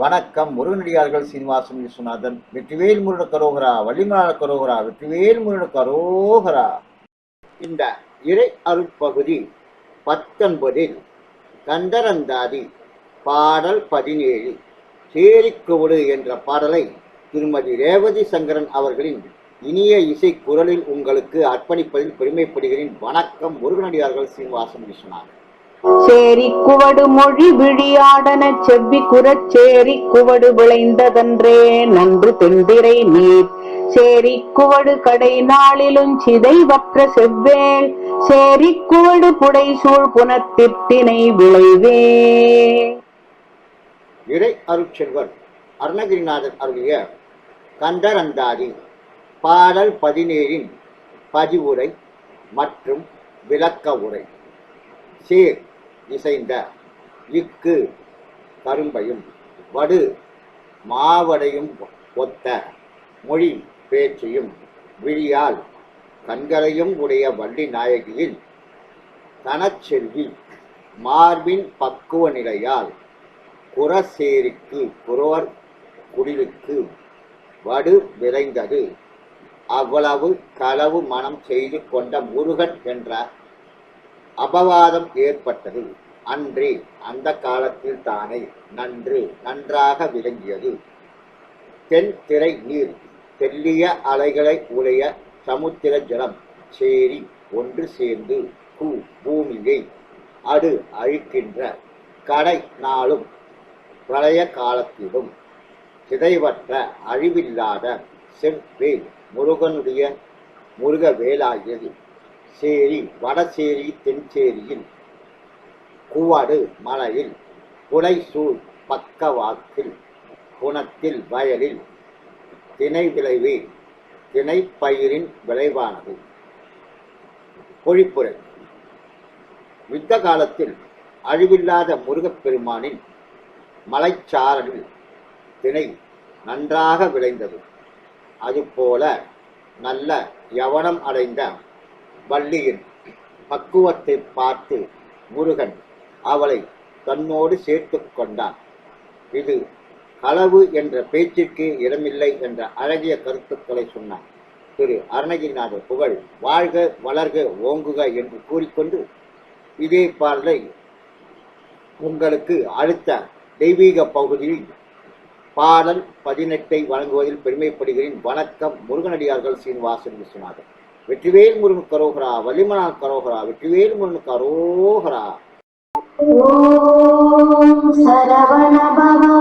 வணக்கம் முருகனடியார்கள் சீனிவாசன் விஸ்வநாதன் வெற்றிவேல் முருகன கரோகரா வள்ளிமலாள கரோகரா வெற்றிவேல் முருட கரோகரா. இந்த இறை அருட்பகுதி பத்தொன்பதில் கந்தரந்தாதி பாடல் பதினேழு சேரிக்கோடு என்ற பாடலை திருமதி ரேவதி சங்கரன் அவர்களின் இனிய இசை குரலில் உங்களுக்கு அர்ப்பணிப்பதில் பெருமைப்படுகிறேன். வணக்கம் முருகனடியார்கள் சீனிவாசன் விஸ்வநாதன். சேரி குவடு மொழி விழியாடன செவ்வி குரச் சேரி குவடு விளைந்ததன்றே நன்று தெந்திரை நீர். சேரி குவடு கடை நாளிலும் சிதைவற்ற செவ்வேள். சேரி குவடு புடை சூழ் புனத்திற்தினை விளைவே. இறை அருட்செல்வர் அருணகிரிநாதர் அருகிய கந்தரந்தாதி பாடல் பதினேழின் பதிவுரை மற்றும் விளக்க உரை. சேர் இசைந்த இக்கு கரும்பையும் வடு மாவடையும் ஒத்த மொழி பேச்சையும் விழியால் கண்களையும் உடைய வள்ளி நாயகியின் தனச்செல்வி மார்பின் பக்குவ நிலையால் குரசேரிக்கு குரோர் குடிலுக்கு வடு விளைந்தது அவ்வளவு களவு மனம் செய்து கொண்ட முருகன் என்ற அபவாதம் ஏற்பட்டது. அன்றே அந்த காலத்தில் தானே நன்று நன்றாக விளங்கியது. தென் திரை நீர் தெல்லிய அலைகளை உடைய சமுத்திர ஜலம் சேரி ஒன்று சேர்ந்து பூ பூமியை அடு அழிக்கின்ற கடை நாளும் பிரளய காலத்திலும் சிதைவற்ற அழிவில்லாத செவ்வேல் முருகனுடைய முருகவேலாகியது. சேரி வடசேரி தென்சேரியில் குவடு மலையில் புலைசூழ் பக்கவாக்கில் குணத்தில் வயலில் திணை விளைவே திணைப்பயிரின் விளைவானது. பொழிப்புரை. யுத்த காலத்தில் அழிவில்லாத முருகப்பெருமானின் மலைச்சாரலில் திணை நன்றாக விளைந்தது. அதுபோல நல்ல யவனம் அடைந்த வள்ளியின் பக்குவத்தை பார்த்து முருகன் அவளை தன்னோடு சேர்த்து கொண்டான். இது களவு என்ற பேச்சிற்கு இடமில்லை என்ற அழகிய கருத்துக்களை சொன்னான். திரு அருணகிரிநாதர் புகழ் வாழ்க வளர்க ஓங்குக என்று கூறிக்கொண்டு இதே பாடலை உங்களுக்கு அடுத்த தெய்வீக பகுதியில் பாடல் பதினெட்டை வழங்குவதில் பெருமைப்படுகிறேன். வணக்கம் முருகனடியார்கள் சீனிவாசன் விஸ்வநாதன். வெற்றிவேல் முருகன் கரோகரா வள்ளிமனால் கரோகரா வெற்றிவேல் முருகன் கரோகரா ஓம் சரவண பவோ